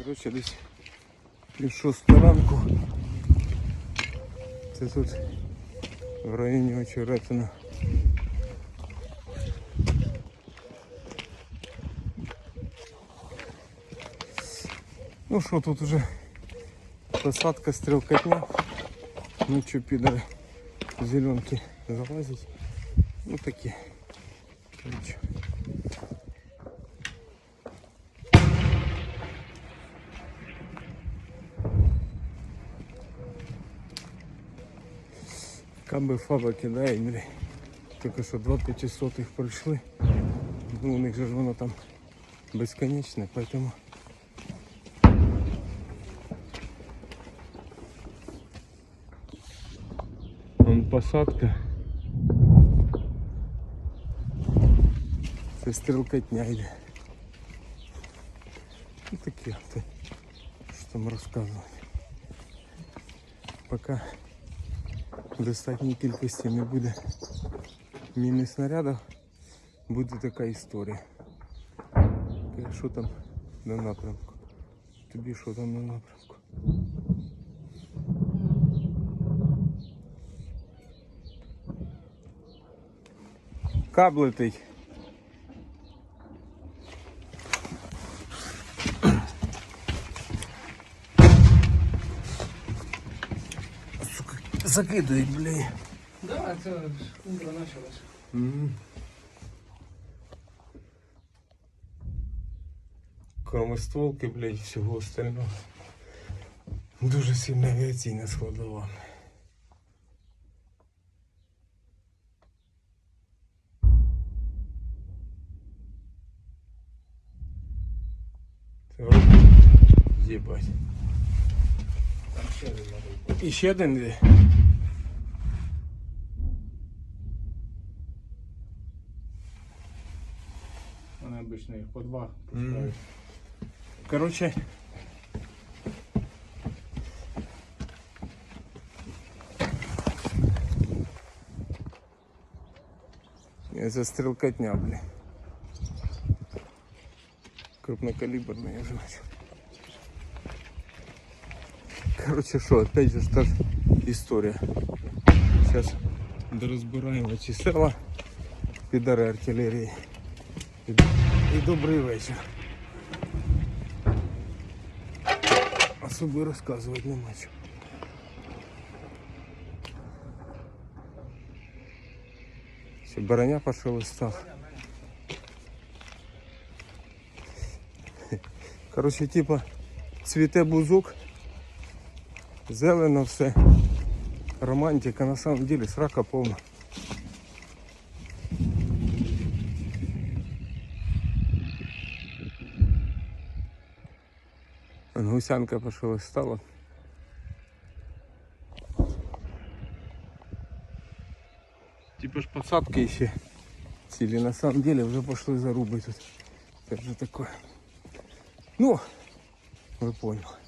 Коротше, десь пів шостої ранку. Це тут в районі Очеретина. Ну що, тут уже посадка, стрілкотня. Ну що, підари зеленки залазять. Ну такі. Короче. Каби фаба кидає, блін. Тільки що два п'ятисотих пройшли. Ну, у них же ж воно там безконечне, поэтому. Вон посадка. Це стрілкотня йде. Ну такі от. Що там розказувати. Поки в достатній кількості не буде міни снарядів, буде така історія. Каже, Що там на напрямку? Тобі що там на напрямку? Каб закидують, блядь. Да, це ж утро почалось. Мгм. Кроме стволки, блядь, всього остального. Дуже сильна авіаційна складова. Це от Єбать. І ще один де. Вони обично їх по два пускають. Короче. Это стрелкотня, блин. Крупнокалиберная, я же начал. Короче, что, опять же та история. Сейчас доразбираем эти села, пидоры артиллерии. И, и добрый вечер. Особо розказувати нема чого. Все, бараня пошел и стал. Короче, типа цвіте бузок, зелено все. Романтика, на самом деле срака повна. Гусянка пошла стала. Типа ж посадки еще цели. На самом деле уже пошло зарубы тут. Это же такое. Ну, вы поняли.